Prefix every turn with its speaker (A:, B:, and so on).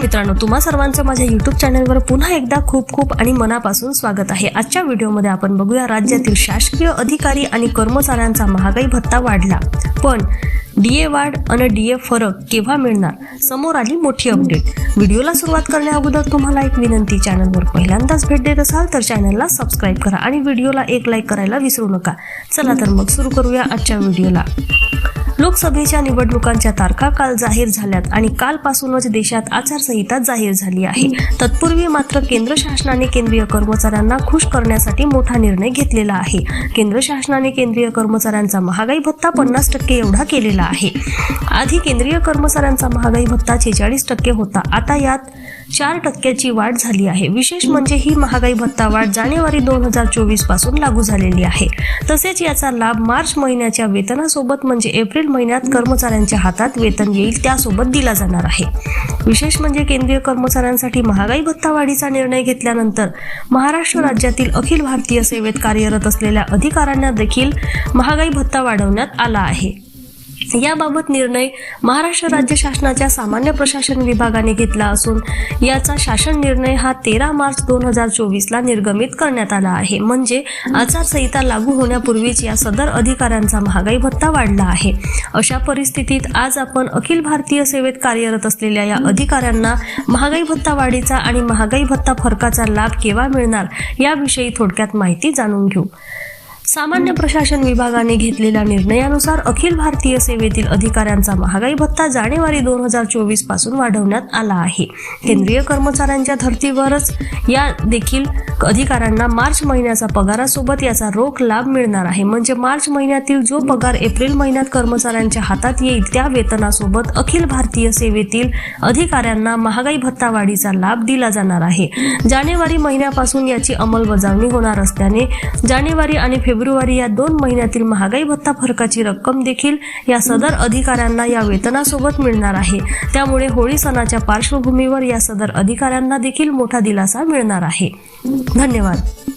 A: मित्रांनो तुम्हा सर्वांचं माझ्या युट्यूब चॅनलवर पुन्हा एकदा खूप खूप आणि मनापासून स्वागत आहे. आजच्या व्हिडिओमध्ये आपण बघूया राज्यातील शासकीय अधिकारी आणि कर्मचाऱ्यांचा महागाई भत्ता वाढला. पण डीए वाढ आणि डीए फरक केव्हा मिळणार? समोर आली मोठी अपडेट व्हिडिओला सुरुवात करण्या अगोदर तुम्हाला एक विनंती चॅनलवर पहिल्यांदाच भेट देत असाल तर चॅनलला सबस्क्राईब करा आणि व्हिडिओला एक लाईक करायला विसरू नका. चला तर मग सुरू करूया आजच्या व्हिडिओला. लोकसभेच्या निवडणुकांच्या तारखा काल जाहीर झाल्यात आणि कालपासूनच देशात आचारसंहिता जाहीर झाली आहे. तत्पूर्वी मात्र केंद्र शासनाने केंद्रीय कर्मचाऱ्यांना खुश करण्यासाठी मोठा निर्णय घेतलेला आहे. केंद्र शासनाने केंद्रीय कर्मचाऱ्यांचा महागाई भत्ता पन्नास टक्के एवढा केलेला आहे. आधी केंद्रीय कर्मचाऱ्यांचा महागाई भत्ता छेचाळीस टक्के होता. आता यात चार टक्क्याची वाढ झाली आहे. विशेष म्हणजे ही महागाई भत्ता वाढ जानेवारी दोन हजार चोवीसपासून लागू झालेली आहे. तसेच याचा लाभ मार्च महिन्याच्या वेतनासोबत म्हणजे एप्रिल महिन्यात कर्मचाऱ्यांच्या हातात वेतन येईल त्यासोबत दिला जाणार आहे. विशेष म्हणजे केंद्रीय कर्मचाऱ्यांसाठी महागाई भत्ता वाढीचा निर्णय घेतल्यानंतर महाराष्ट्र राज्यातील अखिल भारतीय सेवेत कार्यरत असलेल्या अधिकाऱ्यांना देखील महागाई भत्ता वाढवण्यात आला आहे. याबाबत निर्णय महाराष्ट्र राज्य शासनाच्या सामान्य प्रशासन विभागाने घेतला असून याचा शासन निर्णय हा तेरा मार्च दोन हजार चोवीसला निर्गमित करण्यात आला आहे. म्हणजे आचारसंहिता लागू होण्यापूर्वीच या सदर अधिकाऱ्यांचा महागाई भत्ता वाढला आहे. अशा परिस्थितीत आज आपण अखिल भारतीय सेवेत कार्यरत असलेल्या या अधिकाऱ्यांना महागाई भत्ता वाढीचा आणि महागाई भत्ता फरकाचा लाभ केव्हा मिळणार याविषयी थोडक्यात माहिती जाणून घेऊ. सामान्य प्रशासन विभागाने घेतलेल्या निर्णयानुसार अखिल भारतीय सेवेतील अधिकाऱ्यांचा महागाई भत्ता जानेवारी दोन हजार चोवीसपासून वाढवण्यात आला आहे. केंद्रीय कर्मचाऱ्यांच्या धर्तीवरच या देखील अधिकाऱ्यांना मार्च महिन्याचा पगारासोबत याचा रोख लाभ मिळणार आहे. म्हणजे मार्च महिन्यातील जो पगार एप्रिल महिन्यात कर्मचाऱ्यांच्या हातात येईल त्या वेतनासोबत अखिल भारतीय सेवेतील अधिकाऱ्यांना महागाई भत्ता वाढीचा लाभ दिला जाणार आहे. जानेवारी महिन्यापासून याची अंमलबजावणी होणार असल्याने जानेवारी आणि फेब्रुवारी या दोन महिन्यातील महागाई भत्ता फरकाची रक्कम देखील या सदर अधिकाऱ्यांना या वेतनासोबत मिळणार आहे. त्यामुळे होळी सणाच्या पार्श्वभूमीवर या सदर अधिकाऱ्यांना देखील मोठा दिलासा मिळणार आहे. धन्यवाद.